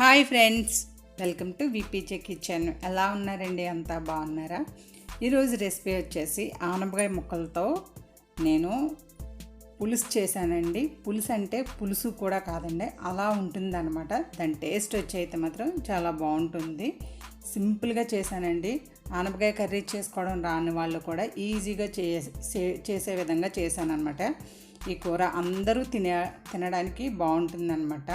Hi friends welcome to VPJ kitchen. ఎలా ఉన్నారండి? అంతా బాగున్నారా? ఈరోజు రెసిపీ వచ్చేసి ఆనపకాయ ముక్కలతో నేను పులుసు చేశానండి. పులుసు అంటే పులుసు కూడా కాదండి అలా ఉంటుందన్నమాట. దాని టేస్ట్ వచ్చి అయితే మాత్రం చాలా బాగుంటుంది. సింపుల్గా చేశానండి. ఆనపకాయ కర్రీ చేసుకోవడం రాని వాళ్ళు కూడా ఈజీగా చేసే చేసే విధంగా చేశానన్నమాట. ఈ కూర అందరూ తినే తినడానికి బాగుంటుందన్నమాట.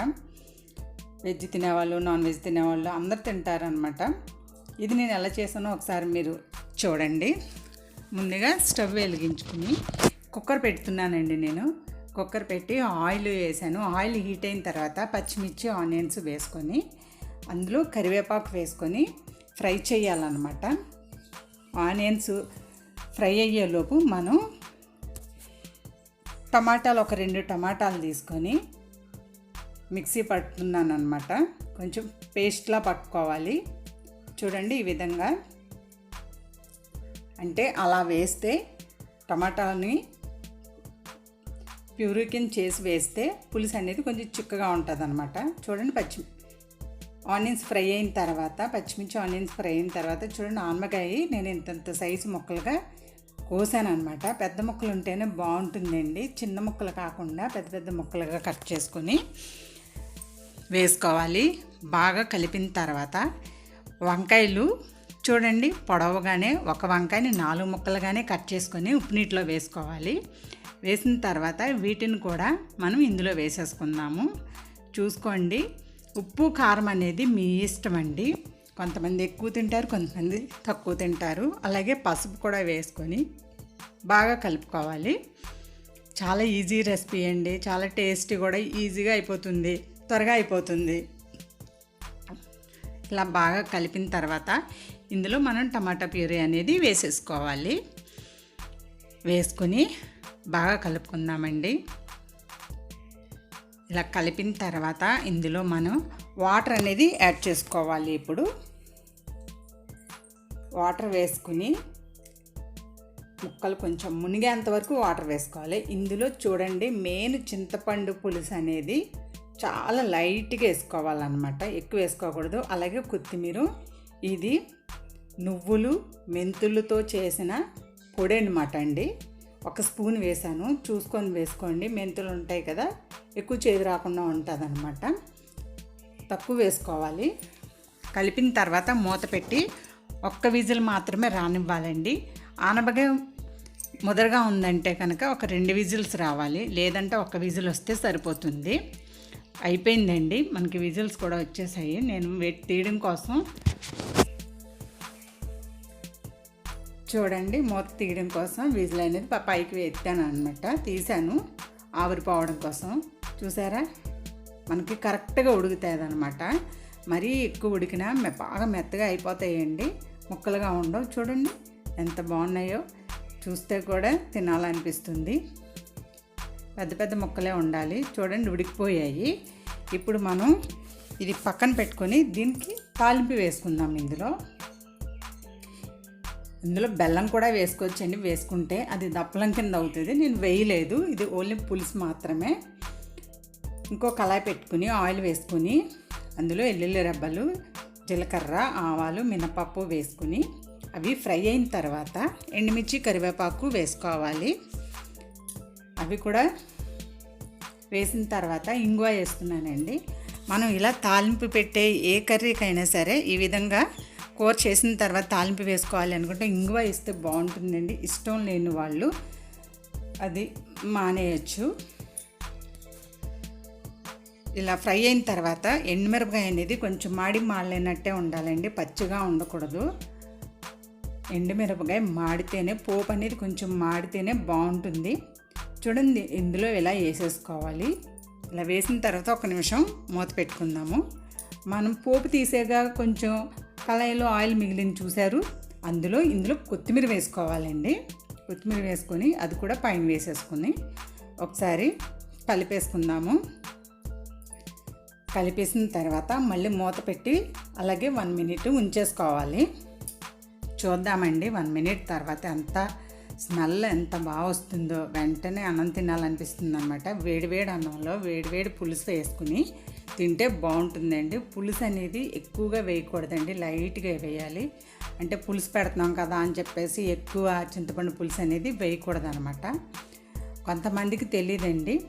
వెజ్ తినేవాళ్ళు నాన్ వెజ్ తినేవాళ్ళు అందరు తింటారనమాట ఇది నేను ఎలా చేశానో ఒకసారి మీరు చూడండి. ముందుగా స్టవ్ వెలిగించుకుని కుక్కర్ పెడుతున్నానండి నేను. కుక్కర్ పెట్టి ఆయిల్ వేసాను. ఆయిల్ హీట్ అయిన తర్వాత పచ్చిమిర్చి ఆనియన్స్ వేసుకొని అందులో కరివేపాకు వేసుకొని ఫ్రై చేయాలన్నమాట. ఆనియన్స్ ఫ్రై అయ్యేలోపు మనం టమాటాలు ఒక రెండు టమాటాలు తీసుకొని మిక్సీ పట్టుతున్నాను అనమాట కొంచెం పేస్ట్లా పట్టుకోవాలి. చూడండి ఈ విధంగా. అంటే అలా వేస్తే టమాటాని ప్యూరికిన్ చేసి వేస్తే పులుసు అనేది కొంచెం చిక్కగా ఉంటుంది అనమాట చూడండి పచ్చి ఆనియన్స్ ఫ్రై అయిన తర్వాత పచ్చిమిర్చి ఆనియన్స్ ఫ్రై అయిన తర్వాత చూడండి ఆనమకాయ నేను ఇంతంత సైజు ముక్కలుగా కోసాను అనమాట పెద్ద ముక్కలు ఉంటేనే బాగుంటుందండి. చిన్న ముక్కలు కాకుండా పెద్ద పెద్ద ముక్కలుగా కట్ చేసుకొని వేసుకోవాలి. బాగా కలిపిన తర్వాత వంకాయలు చూడండి పొడవుగానే ఒక వంకాయని నాలుగు ముక్కలుగానే కట్ చేసుకొని ఉప్పు నీటిలో వేసుకోవాలి. వేసిన తర్వాత వీటిని కూడా మనం ఇందులో వేసేసుకుందాము. చూసుకోండి ఉప్పు కారం అనేది మీ ఇష్టం అండి. కొంతమంది ఎక్కువ తింటారు కొంతమంది తక్కువ తింటారు. అలాగే పసుపు కూడా వేసుకొని బాగా కలుపుకోవాలి. చాలా ఈజీ రెసిపీ అండి. చాలా టేస్టీ కూడా ఈజీగా అయిపోతుంది. త్వరగా అయిపోతుంది. ఇలా బాగా కలిపిన తర్వాత ఇందులో మనం టమాటా ప్యూరీ అనేది వేసేసుకోవాలి. వేసుకొని బాగా కలుపుకుందామండి. ఇలా కలిపిన తర్వాత ఇందులో మనం వాటర్ అనేది యాడ్ చేసుకోవాలి ఇప్పుడు. వాటర్ వేసుకుని ముక్కలు కొంచెం మునిగేంత వరకు వాటర్ వేసుకోవాలి. ఇందులో చూడండి మెయిన్ చింతపండు పులుసు అనేది చాలా లైట్గా వేసుకోవాలన్నమాట. ఎక్కువ వేసుకోకూడదు. అలాగే కొత్తిమీర ఇది నువ్వులు మెంతులతో చేసిన పొడి అనమాట అండి. ఒక స్పూన్ వేసాను. చూసుకొని వేసుకోండి. మెంతులు ఉంటాయి కదా ఎక్కువ చేదు రాకుండా ఉంటుంది అనమాట తక్కువ వేసుకోవాలి. కలిపిన తర్వాత మూత పెట్టి ఒక్క విజిల్ మాత్రమే రానివ్వాలండి. ఆనబగా ముదరగా ఉందంటే కనుక ఒక రెండు విజిల్స్ రావాలి. లేదంటే ఒక విజిల్ వస్తే సరిపోతుంది. అయిపోయిందండి. మనకి విజిల్స్ కూడా వచ్చేసాయి. నేను వెట్ తీయడం కోసం చూడండి మూత తీయడం కోసం విజిల్ అనేది పైకి ఎత్తాను అనమాట తీసాను ఆవిరిపోవడం కోసం. చూసారా? మనకి కరెక్ట్గా ఉడుకుతుంది అనమాట మరీ ఎక్కువ ఉడికినా మె- బాగా మెత్తగా అయిపోతాయండి. ముక్కలుగా ఉండవు. చూడండి ఎంత బాగున్నాయో. చూస్తే కూడా తినాలనిపిస్తుంది. పెద్ద పెద్ద ముక్కలే ఉండాలి. చూడండి ఉడికిపోయాయి. ఇప్పుడు మనం ఇది పక్కన పెట్టుకొని దీనికి తాలింపు వేసుకుందాం ఇందులో. ఇందులో బెల్లం కూడా వేసుకోవచ్చండి. వేసుకుంటే అది దప్పలం కింద అవుతుంది. నేను వేయలేదు. ఇది ఓన్లీ పులుసు మాత్రమే. ఇంకో కళాయి పెట్టుకుని ఆయిల్ వేసుకుని అందులో ఎల్లుల్లి రెబ్బలు జీలకర్ర ఆవాలు మినపప్పు వేసుకుని అవి ఫ్రై అయిన తర్వాత ఎండుమిర్చి కరివేపాకు వేసుకోవాలి. అవి కూడా వేసిన తర్వాత ఇంగువ వేస్తున్నానండి. మనం ఇలా తాలింపు పెట్టే ఏ కర్రీకైనా సరే ఈ విధంగా కూర చేసిన తర్వాత తాలింపు వేసుకోవాలి అనుకుంటే ఇంగువ వేస్తే బాగుంటుందండి. ఇష్టం లేని వాళ్ళు అది మానేయచ్చు. ఇలా ఫ్రై అయిన తర్వాత ఎండుమిరపకాయ అనేది కొంచెం మాడి మాడలేనట్టే ఉండాలండి. పచ్చిగా ఉండకూడదు. ఎండుమిరపకాయ మాడితేనే పోపు అనేది కొంచెం మాడితేనే బాగుంటుంది. చూడండి ఇందులో ఇలా వేసేసుకోవాలి. ఇలా వేసిన తర్వాత ఒక నిమిషం మూత పెట్టుకుందాము. మనం పోపు తీసేగా కొంచెం కళాయిలో ఆయిల్ మిగిలిన చూశారు. అందులో ఇందులో కొత్తిమీర వేసుకోవాలండి. కొత్తిమీర వేసుకొని అది కూడా పైన వేసేసుకుని ఒకసారి కలిపేసుకుందాము. కలిపేసిన తర్వాత మళ్ళీ మూత పెట్టి అలాగే వన్ మినిట్ ఉంచేసుకోవాలి. చూద్దామండి వన్ మినిట్ తర్వాత అంతా స్మెల్ ఎంత బాగా వస్తుందో వెంటనే అన్నం తినాలనిపిస్తుంది అనమాట వేడివేడి అన్నంలో వేడివేడి పులుసు వేసుకుని తింటే బాగుంటుందండి. పులుసు అనేది ఎక్కువగా వేయకూడదండి. లైట్గా వేయాలి. అంటే పులుసు పెడుతున్నాం కదా అని చెప్పేసి ఎక్కువ చింతపండు పులుసు అనేది వేయకూడదు అనమాట కొంతమందికి తెలియదండి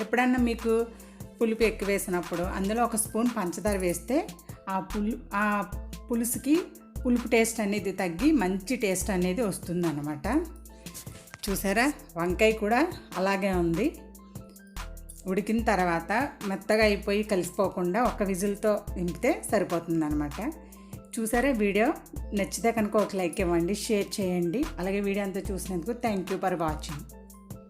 ఎప్పుడన్నా మీకు పులుపు ఎక్కువ వేసినప్పుడు అందులో ఒక స్పూన్ పంచదార వేస్తే ఆ పులు ఆ పులుసుకి పులుపు టేస్ట్ అనేది తగ్గి మంచి టేస్ట్ అనేది వస్తుందన్నమాట. చూసారా? వంకాయ కూడా అలాగే ఉంది. ఉడికిన తర్వాత మెత్తగా అయిపోయి కలిసిపోకుండా ఒక విజిల్తో నింపితే సరిపోతుందన్నమాట. చూసారా వీడియో? నచ్చితే కనుక ఒక లైక్ ఇవ్వండి షేర్ చేయండి. అలాగే వీడియో అంతా చూసినందుకు థ్యాంక్ యూ ఫర్ వాచింగ్.